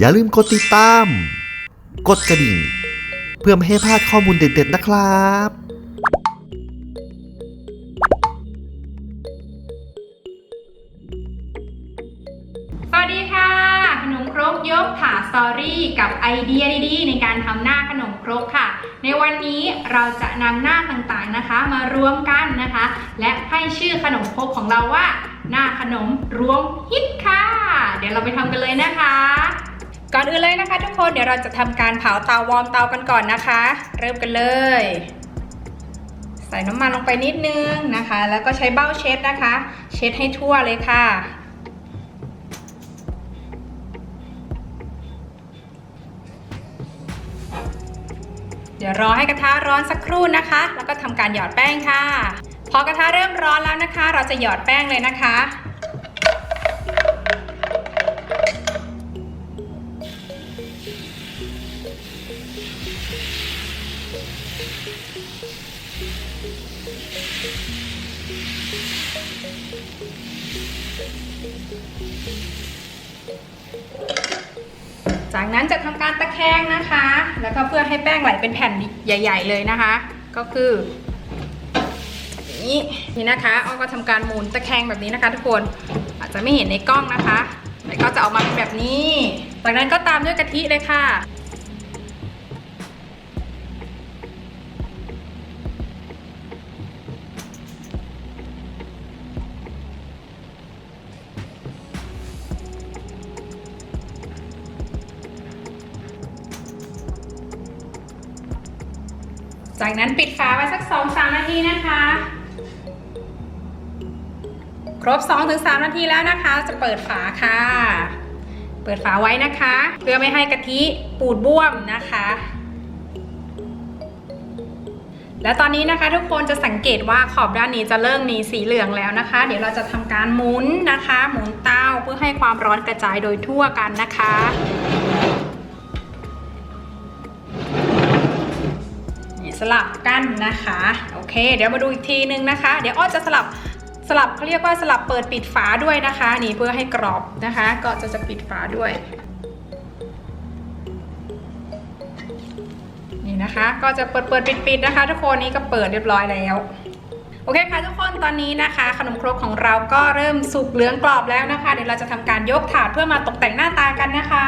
อย่าลืมกดติดตาม กดกระดิ่ง เพื่อไม่ให้พลาดข้อมูลเด็ดๆนะครับสวัสดีค่ะ ขนมครกยกถาสตอรี่กับไอเดียดีๆ ในการทำหน้าขนมครกค่ะ ในวันนี้เราจะนำหน้าต่างๆนะคะ มารวมกันนะคะ และให้ชื่อขนมครกของเราว่า หน้าขนมรวมฮิตค่ะ เดี๋ยวเราไปทำกันเลยนะคะ ก่อนอื่นเลยนะคะ ทุกคนเดี๋ยวเราจะทำการเผาเตาวอร์มเตากันก่อนนะคะ เริ่มกันเลย ใส่น้ำมันลงไปนิดนึงนะคะ แล้วก็ใช้เบ้าเช็ดนะคะ เช็ดให้ทั่วเลยค่ะเดี๋ยวรอให้กระทะร้อนสักครู่นะคะ แล้วก็ทำการหยอดแป้งค่ะ พอกระทะเริ่มร้อนแล้วนะคะ เราจะหยอดแป้งเลยนะคะ จากนั้นจะทำการตะแคงนะคะ แล้วก็เพื่อให้แป้งไหลเป็นแผ่นใหญ่ ๆ เลยนะคะ ก็คือนี้นี่นะคะอ้อก็ทำการหมุนตะแคงแบบนี้นะคะ ทุกคนอาจจะไม่เห็นในกล้องนะคะแต่ก็จะออกมาเป็นแบบนี้ จากนั้นก็ตามด้วยกะทิเลยค่ะ จากนั้นปิดฝาไว้สัก 2-3 นาทีนะคะ ครบ 2-3 นาทีแล้วนะคะ จะเปิดฝาค่ะ เปิดฝาไว้นะคะ เพื่อไม่ให้กะทิปูดบวมนะคะ และตอนนี้นะคะทุกคนจะสังเกตว่าขอบด้านนี้จะเริ่มมีสีเหลืองแล้วนะคะ เดี๋ยวเราจะทำการหมุนนะคะ หมุนเต้าเพื่อให้ความร้อนกระจายโดยทั่วกันนะคะ สลับกันนะคะ โอเค เดี๋ยวมาดูอีกทีนึงนะคะ เดี๋ยวอ้อจะสลับสลับเขาเรียกว่าสลับเปิดปิดฝาด้วยนะคะ นี่เพื่อให้กรอบนะคะ ก็จะจะปิดฝาด้วย นี่นะคะก็จะเปิดเปิดปิดปิดนะคะ ทุกคนนี่ก็เปิดเรียบร้อยแล้วโอเคค่ะทุกคนตอนนี้นะคะ ขนมครกของเราก็เริ่มสุกเหลืองกรอบแล้วนะคะ เดี๋ยวเราจะทำการยกถาดเพื่อมาตกแต่งหน้าตากันนะคะ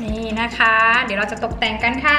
นี่นะคะ เดี๋ยวเราจะตกแต่งกันค่ะ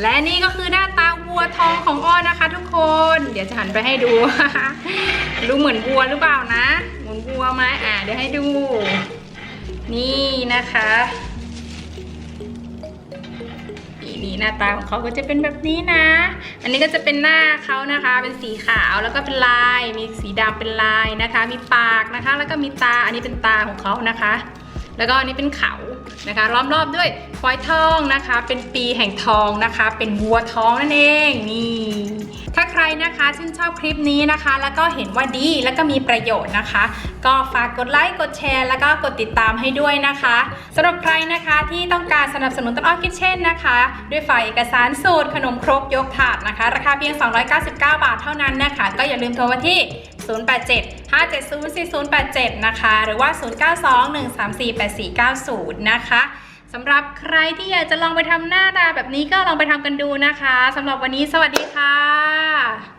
และนี่ก็คือหน้าตาวัวทองของอ้อนะคะ ทุกคน เดี๋ยวจะหันไปให้ดูดูเหมือนวัวหรือเปล่านะเหมือนวัวไหมอ่าเดี๋ยวให้ดู นี่นะคะนี่นี่หน้าตาของเขาก็จะเป็นแบบนี้นะ อันนี้ก็จะเป็นหน้าเขานะคะ เป็นสีขาวแล้วก็เป็นลาย มีสีดำเป็นลายนะคะ มีปากนะคะ แล้วก็มีตา อันนี้เป็นตาของเขานะคะ แล้วก็อันนี้เป็นเขานะคะล้อมรอบด้วยฟอยทองนะคะ เป็นปีแห่งทองนะคะ เป็นวัวทองนั่นเองนี่ถ้าใครนะคะชื่นชอบคลิปนี้นะคะ แล้วก็เห็นว่าดีแล้วก็มีประโยชน์นะคะ ก็ฝากกดไลค์กดแชร์ แล้วก็กดติดตามให้ด้วยนะคะสำหรับใครนะคะที่ต้องการสนับสนุนต้นอ้อคิทเช่นนะคะ ด้วยฝ่ายเอกสารสูตรขนมครกยกถาดนะคะ ราคาเพียง 299 บาทเท่านั้นนะคะ ก็อย่าลืมโทรมาที่087 570 4087 นะคะ หรือว่า 092 134 8490 นะคะสำหรับใครที่อยากจะลองไปทำหน้าตาแบบนี้ก็ลองไปทำกันดูนะคะสำหรับวันนี้สวัสดีค่ะ